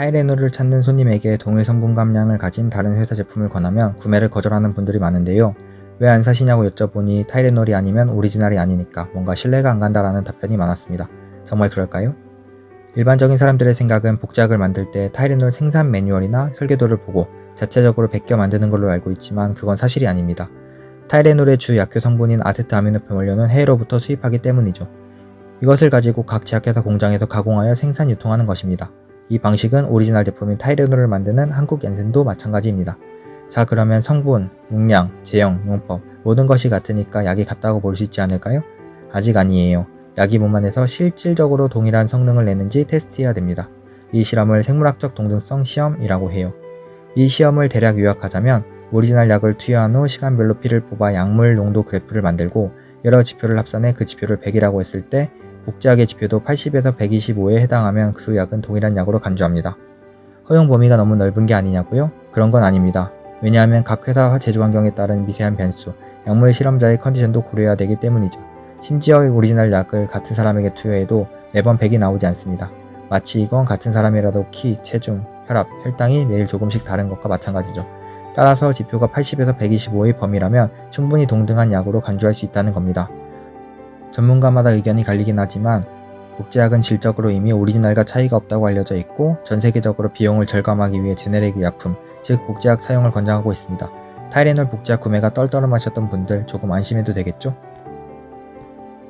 타이레놀을 찾는 손님에게 동일 성분 감량을 가진 다른 회사 제품을 권하면 구매를 거절하는 분들이 많은데요. 왜 안 사시냐고 여쭤보니 타이레놀이 아니면 오리지널이 아니니까 뭔가 신뢰가 안 간다라는 답변이 많았습니다. 정말 그럴까요? 일반적인 사람들의 생각은 복제약을 만들 때 타이레놀 생산 매뉴얼이나 설계도를 보고 자체적으로 베껴 만드는 걸로 알고 있지만 그건 사실이 아닙니다. 타이레놀의 주 약효 성분인 아세트아미노펜 원료는 해외로부터 수입하기 때문이죠. 이것을 가지고 각 제약회사 공장에서 가공하여 생산 유통하는 것입니다. 이 방식은 오리지널 제품인 타이레놀을 만드는 한국 얀센도 마찬가지입니다. 자 그러면 성분, 용량, 제형, 용법 모든 것이 같으니까 약이 같다고 볼 수 있지 않을까요? 아직 아니에요. 약이 몸 안에서 실질적으로 동일한 성능을 내는지 테스트해야 됩니다. 이 실험을 생물학적 동등성 시험이라고 해요. 이 시험을 대략 요약하자면 오리지널 약을 투여한 후 시간별로 피를 뽑아 약물 농도 그래프를 만들고 여러 지표를 합산해 그 지표를 100이라고 했을 때 복제약의 지표도 80에서 125에 해당하면 그 약은 동일한 약으로 간주합니다. 허용 범위가 너무 넓은 게 아니냐고요? 그런 건 아닙니다. 왜냐하면 각 회사 제조 환경에 따른 미세한 변수, 약물 실험자의 컨디션도 고려해야 되기 때문이죠. 심지어 오리지널 약을 같은 사람에게 투여해도 매번 100이 나오지 않습니다. 마치 이건 같은 사람이라도 키, 체중, 혈압, 혈당이 매일 조금씩 다른 것과 마찬가지죠. 따라서 지표가 80에서 125의 범위라면 충분히 동등한 약으로 간주할 수 있다는 겁니다. 전문가마다 의견이 갈리긴 하지만 복제약은 질적으로 이미 오리지널과 차이가 없다고 알려져 있고 전 세계적으로 비용을 절감하기 위해 제네릭 의약품, 즉 복제약 사용을 권장하고 있습니다. 타이레놀 복제약 구매가 떨떠름 하셨던 분들 조금 안심해도 되겠죠?